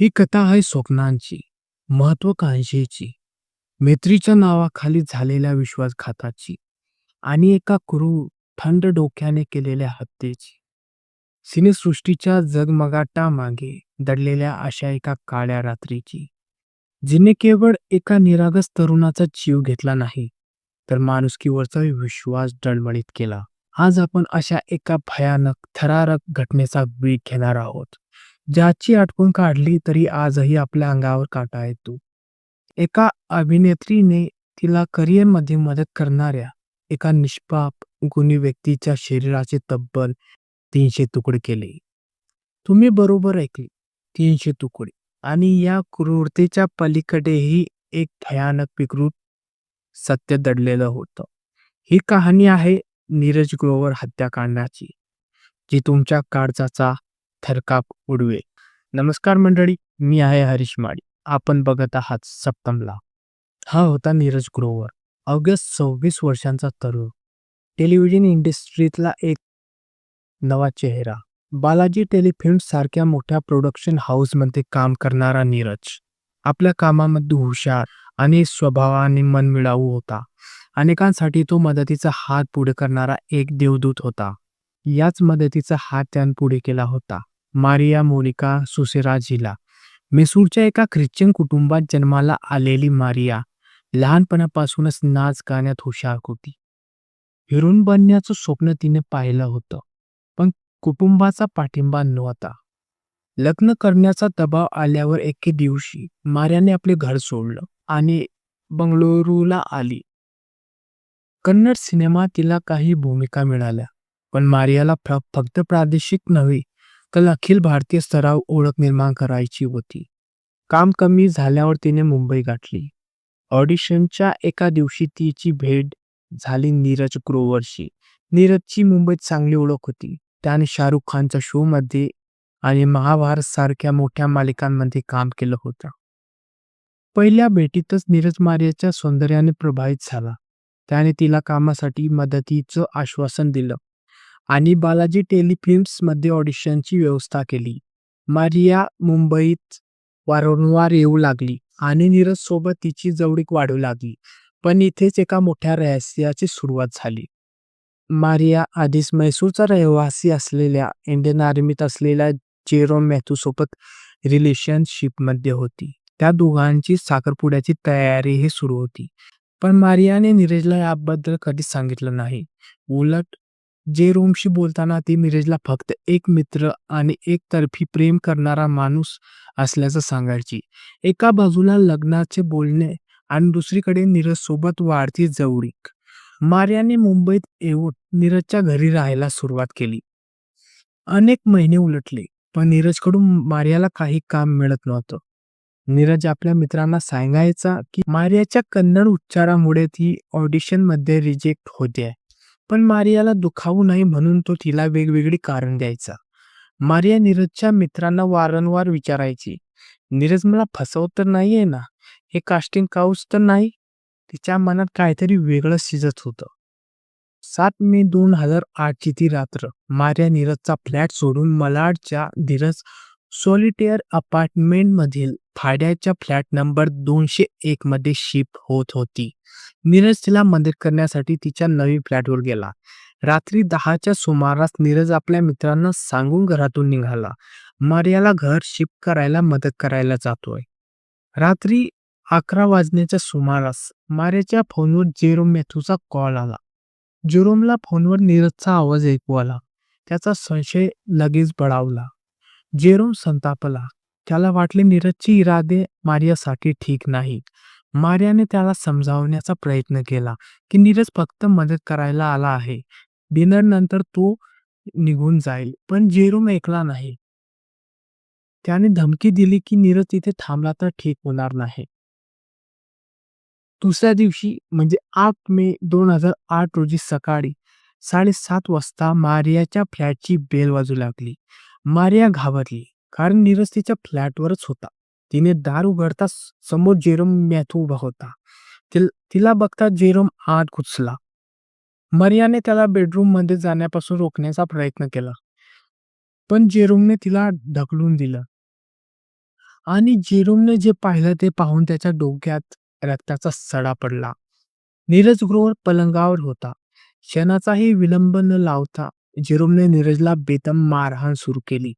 ही कथा आहे स्वप्नांची, महत्वाकांक्षेची, मैत्रीच्या नावाखाली झालेल्या विश्वासघाताची आणि एका क्रूर, थंड डोक्याने केलेल्या हत्येची. सिनेसृष्टीच्या जगमगाटामागे दडलेल्या अशा एका काळ्या रात्रीची, जिने केवळ एका निरागस तरुणाचा जीव घेतला नाही, तर माणुसकीवरचा विश्वास डळमळीत केला. आज आपण अशा एका भयानक, थरारक घटनेचा वेग घेणार आहोत, ज्याची आठवण काढली तरी आजही आपल्या अंगावर काटा येतो. एका अभिनेत्रीने तिला करिअरमध्ये मदत करणाऱ्या एका निष्पाप, गुणी व्यक्तीच्या शरीराचे तब्बल तीनशे तुकडे केले. तुम्ही बरोबर ऐकले, तीनशे तुकडे. आणि या क्रूरतेच्या पलीकडेही एक भयानक विकृत सत्य दडलेलं होतं. ही कहाणी आहे नीरज ग्रोवर हत्याकांडाची, जी तुमच्या काळजाचा थरकाप उडवे नमस्कार मंडळी, मी आहे हरीश माळी. आपण बघत आहात सप्तमला. हा होता नीरज ग्रोवर, अवघ्या सव्वीस वर्षांचा तरुण. टेलिव्हिजन इंडस्ट्रीतला एक नवा चेहरा. बालाजी टेलिफिल्म सारख्या मोठ्या प्रोडक्शन हाऊसमध्ये काम करणारा नीरज. आपल्या कामामध्ये हुशार आणि स्वभावाने मनमिळावू होता. अनेकांसाठी तो मदतीचा हात पुढे करणारा एक देवदूत होता. याच मदतीचा हात त्यानं पुढे केला होता मारिया मोनिका सुसेराजीला. मेसूरच्या एका ख्रिश्चन कुटुंबात जन्माला आलेली मारिया लहानपणापासूनच नाच गाण्यात हुशार होती. हिरोईन बनण्याचं स्वप्न तिने पाहिलं होतं, पण कुटुंबाचा पाठिंबा नव्हता. लग्न करण्याचा दबाव आल्यावर एके दिवशी मारियाने आपले घर सोडलं आणि बंगळुरूला आली. कन्नड सिनेमात तिला काही भूमिका मिळाल्या, पण मारियाला फक्त प्रादेशिक नव्हे कल अखिल भारतीय स्तरावर ओळख निर्माण करायची होती. काम कमी झाल्यावर तिने मुंबई गाठली. ऑडिशनच्या एका दिवशी तिची भेट झाली नीरज ग्रोवरशी. नीरजची मुंबईत चांगली ओळख होती. त्याने शाहरुख खानच्या शो मध्ये आणि महाभारत सारख्या मोठ्या मालिकांमध्ये काम केलं होतं. पहिल्या भेटीतच नीरज मार्याच्या सौंदर्याने प्रभावित झाला. त्याने तिला कामासाठी मदतीचं आश्वासन दिलं आणि बालाजी टेलिफिल्म्समध्ये ऑडिशनची व्यवस्था केली. मारिया मुंबईत वारंवार येऊ लागली आणि नीरज सोबत तिची जवळीक वाढू लागली. पण इथेच एका मोठ्या रहस्याची सुरुवात झाली. मारिया आधीच म्हैसूरचा रहिवासी असलेल्या इंडियन आर्मीत असलेल्या जेरोम मॅथ्यू सोबत रिलेशनशिपमध्ये होती. त्या दोघांची साखरपुड्याची तयारीही सुरू होती. पण मारियाने नीरजला याबद्दल कधीच सांगितलं नाही. उलट जेरोमशी बोलताना ती नीरजला फक्त एक मित्र आणि एकतर्फी प्रेम करणारा माणूस असल्याचं सांगायची. एका बाजूला लग्नाचे बोलणे आणि दुसरीकडे नीरज सोबत वाढती जवळीक. मार्याने मुंबईत येऊन नीरजच्या घरी राहायला सुरुवात केली. अनेक महिने उलटले, पण नीरजकडून मार्याला काही काम मिळत नव्हतं. नीरज आपल्या मित्रांना सांगायचा की मार्याच्या कन्नड उच्चारामुळे ती ऑडिशनमध्ये रिजेक्ट होते. पण मारियाला दुखावू नये म्हणून तो तिला वेगवेगळी कारण द्यायचा. मारिया नीरजच्या मित्रांना वारंवार विचारायची, नीरज मला फसवत तर नाहीये ना? हे कास्टिंग काउच तर नाही? तिच्या मनात काहीतरी वेगळं शिजत होतं. सात मे दोन हजार आठची ती रात्र. मारिया नीरजचा फ्लॅट सोडून मलाडच्या धीरज सॉलिटेअर अपार्टमेंट मधील भाड्याच्या फ्लॅट नंबर दोनशे एक मध्ये शिफ्ट होत होती. नीरज तिला मदत करण्यासाठी तिच्या नवीन फ्लॅटवर गेला. रात्री दहाच्या सुमारास नीरज आपल्या मित्रांना सांगून घरातून निघाला. मारियाला घर शिफ्ट करायला मदत करायला जातोय. रात्री अकरा वाजण्याच्या सुमारास मारियाच्या फोनवर जेरोम मेथूचा कॉल आला. जेरोमला फोनवर नीरजचा आवाज ऐकू आला. त्याचा संशय लगेच बळावला. जेरोम संतापला. त्याला वाटले नीरजचे इरादे मारियासाठी ठीक नाही मारियाने त्याला समजावण्याचा प्रयत्न केला की नीरज फक्त मदत करायला आला आहे. डिनर नंतर तो निघून जाईल. पण जेरोम ऐकला नाही. त्याने धमकी दिली की नीरज तिथे थांबला तर ठीक होणार नाही. दुसऱ्या दिवशी म्हणजे आठ मे दोन हजार आठ रोजी सकाळी साडेसात वाजता मारियाच्या फ्लॅटची बेल वाजू लागली. मारिया घाबरली कारण नीरज तिच्या फ्लॅटवरच होता. तिने दार उघडताच समोर जेरोम मॅथ्यू उभा होता. तिल- तिला बघता जेरोम आत घुसला. मारियाने त्याला बेडरूममध्ये जाण्यापासून रोखण्याचा प्रयत्न केला. पण जेरोमने तिला ढकलून दिलं आणि जेरोमने जे पाहिलं ते पाहून त्याच्या डोक्यात रक्ताचा सडा पडला. नीरज ग्रोवर पलंगावर होता. क्षणाचाही विलंब न लावता जेरोमने नीरजला बेदम मारहाण सुरू केली.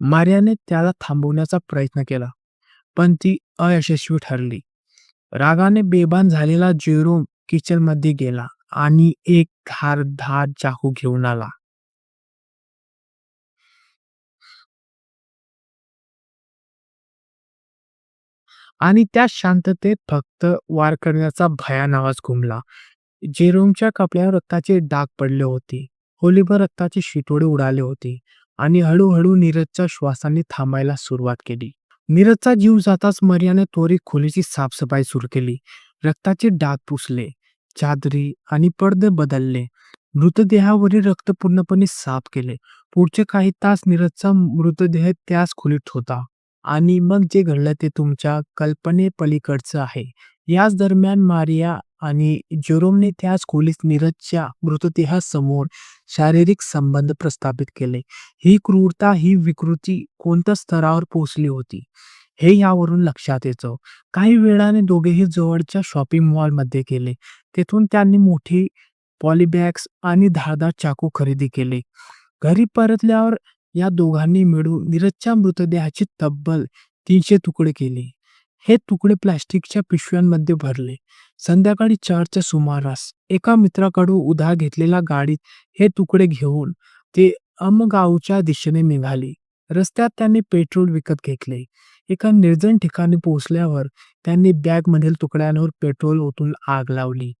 मार्याने त्याला थांबवण्याचा प्रयत्न केला, पण ती अयशस्वी ठरली. रागाने बेभान झालेला जेरोम किचनमध्ये गेला आणि एक धारधार चाकू घेऊन आला. आणि त्या शांततेत फक्त वार करण्याचा भयान आवाज घुमला. जेरोमच्या कपड्यावर रक्ताचे डाग पडले होते. होलीभर रक्ताचे शिटोडे उडाले होते आणि हळूहळू नीरजच्या श्वासाने थांबायला सुरुवात केली. नीरजचा जीव जाताच मर्याने त्वरित खोलीची साफसफाई सुरू केली. रक्ताचे डाग पुसले, चादरी आणि पडदे बदलले. मृतदेहावरील रक्त पूर्णपणे साफ केले. पुढचे काही तास नीरजचा मृतदेह त्याच खोलीत होता. आणि मग जे घडलं ते तुमच्या कल्पनेपलीकडचं आहे. याच दरम्यान मारिया आणि जेरोमने त्याच खोलीत नीरजच्या मृतदेहासमोर शारीरिक संबंध प्रस्थापित केले. ही क्रूरता, ही विकृती कोणत्या स्तरावर पोहोचली होती, हे यावरून लक्षात येतं. काही वेळाने दोघेही जवळच्या शॉपिंग मॉलमध्ये गेले. तेथून त्यांनी मोठी पॉलीबॅग्स आणि धारदार चाकू खरेदी केले. घरी परतल्यावर या दोघांनी मिळून नीरजच्या मृतदेहाची तब्बल तीनशे तुकडे केले. हे तुकडे प्लास्टिकच्या पिशव्यांमध्ये भरले. संध्याकाळी चारच्या सुमारास एका मित्राकडून उधार घेतलेल्या गाडीत हे तुकडे घेऊन ते अमगावच्या दिशेने निघाले. रस्त्यात त्यांनी पेट्रोल विकत घेतले. एका निर्जन ठिकाणी पोहोचल्यावर त्यांनी बॅगमधील तुकड्यांवर पेट्रोल ओतून आग लावली.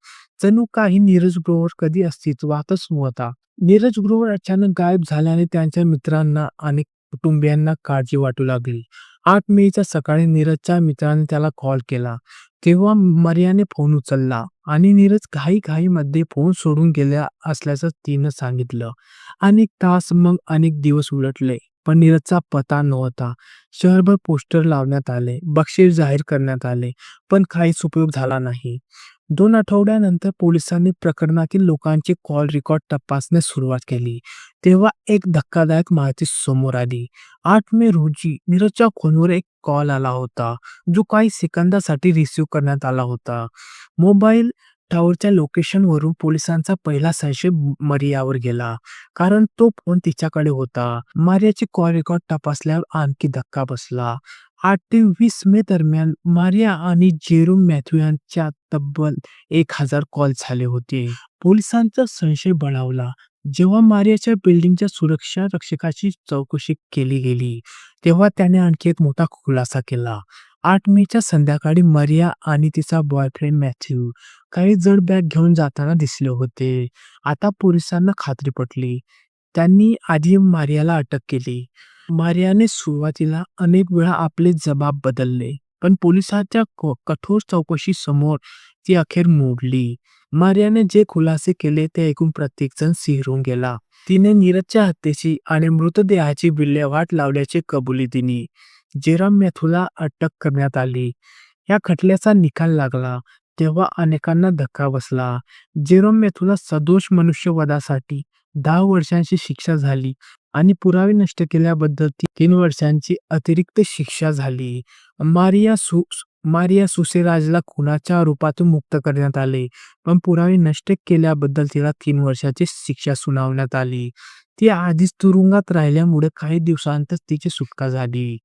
जणू काही नीरज ग्रोवर कधी अस्तित्वातच नव्हता. नीरज ग्रोवर अचानक गायब झाल्याने त्यांच्या मित्रांना आणि कुटुंबियांना काळजी वाटू लागली. आठ मेच्या सकाळी नीरजच्या मित्राने त्याला कॉल केला. तेव्हा मर्याने फोन उचलला आणि नीरज घाईघाईमध्ये फोन सोडून गेल्या असल्याचं तिनं सांगितलं. अनेक तास मग अनेक दिवस उलटले, पण नीरजचा पत्ता नव्हता. शहरभर पोस्टर लावण्यात आले, बक्षीस जाहीर करण्यात आले, पण काहीच उपयोग झाला नाही. दोन आठवड्यानंतर पोलिसांनी प्रकरणातील लोकांचे कॉल रेकॉर्ड तपासण्यास सुरुवात केली. तेव्हा एक धक्कादायक माहिती समोर आली. आठ मे रोजी नीरजच्या फोनवर एक कॉल आला होता, जो काही सेकंदासाठी रिसिव्ह करण्यात आला होता. मोबाईल टॉवरच्या लोकेशनवरून पोलिसांचा पहिला संशय मरियावर गेला, कारण तो फोन तिच्याकडे होता. मारियाचे कॉल रेकॉर्ड तपासल्यावर आणखी धक्का बसला. आठ ते वीस मे दरम्यान मारिया आणि जेरोम मॅथ्यू यांच्या तब्बल एक हजार कॉल झाले होते. पोलिसांचा संशय बळावला. जेव्हा मारियाच्या बिल्डिंगच्या सुरक्षा रक्षकाची चौकशी केली गेली, तेव्हा त्याने आणखी एक मोठा खुलासा केला. आठ मेच्या संध्याकाळी मरिया आणि तिचा बॉयफ्रेंड मॅथ्यू काही जड बॅग घेऊन जाताना दिसले होते. आता पोलिसांना खात्री पटली. त्यांनी आधी मारियाला अटक केली. मारियाने सुरुवातीला अनेक वेळा आपले जबाब बदलले, पण पोलिसांच्या कठोर चौकशी समोर ती अखेर मोडली. मारियाने जे खुलासे केले ते ऐकून प्रत्येकजण सिहरून गेला. तिने नीरजच्या हत्येची आणि मृतदेहाची विल्हेवाट लावल्याची कबुली दिली. जेराम मेथूला अटक करण्यात आली. या खटल्याचा निकाल लागला तेव्हा अनेकांना धक्का बसला. जेरोम मेथूला सदोष मनुष्यवधासाठी दहा वर्षांची शिक्षा झाली आणि पुरावे नष्ट केल्याबद्दल तीन वर्षांची अतिरिक्त शिक्षा झाली. मारिया सु मारिया सुसेराजला खुनाच्या आरोपातून मुक्त करण्यात आले, पण पुरावे नष्ट केल्याबद्दल तिला तीन वर्षाची शिक्षा सुनावण्यात आली. ती आधीच तुरुंगात राहिल्यामुळे काही दिवसांतच तिची सुटका झाली.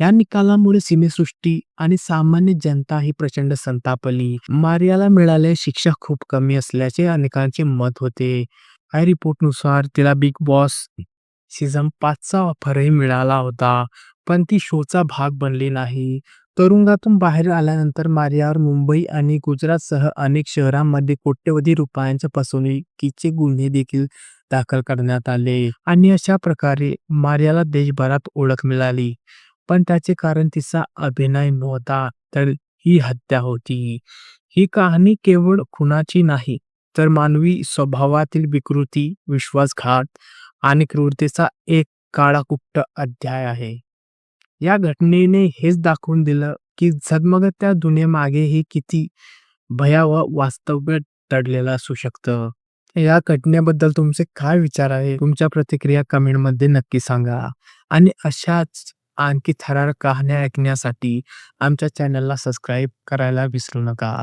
या निकालामुळे सिनेसृष्टी आणि सामान्य जनता ही प्रचंड संतापली. मारियाला मिळालेली शिक्षा खूप कमी असल्याचे अनेकांचे मत होते. काही रिपोर्टनुसार तिला बिग बॉस सीझन पाचचा ऑफरही मिळाला होता, पण ती शोचा भाग बनली नाही. तुरुंगातून बाहेर आल्यानंतर मारियावर मुंबई आणि गुजरातसह अनेक शहरांमध्ये कोट्यवधी रुपयांच्या फसवणुकीचे गुन्हे देखील दाखल करण्यात आले. आणि अशा प्रकारे मारियाला देशभरात ओळख मिळाली. पण त्याचे कारण तिचा अभिनय नव्हता, तर ही हत्या होती. ही कहाणी केवळ खुनाची नाही, तर मानवी स्वभावातील विकृती, विश्वासघात आणि क्रूरतेचा एक काळाकुट्ट अध्याय आहे. या घटनेने हेच दाखवून दिलं की झगमगत्या दुनियेमागेही किती भयावह वास्तव्य दडलेलं असू शकतं. या घटनेबद्दल तुमचे काय विचार आहे? तुमच्या प्रतिक्रिया कमेंटमध्ये नक्की सांगा. आणि अशाच आणखी थरार कहाण्या ऐकण्यासाठी आमच्या चॅनलला सबस्क्राईब करायला विसरू नका.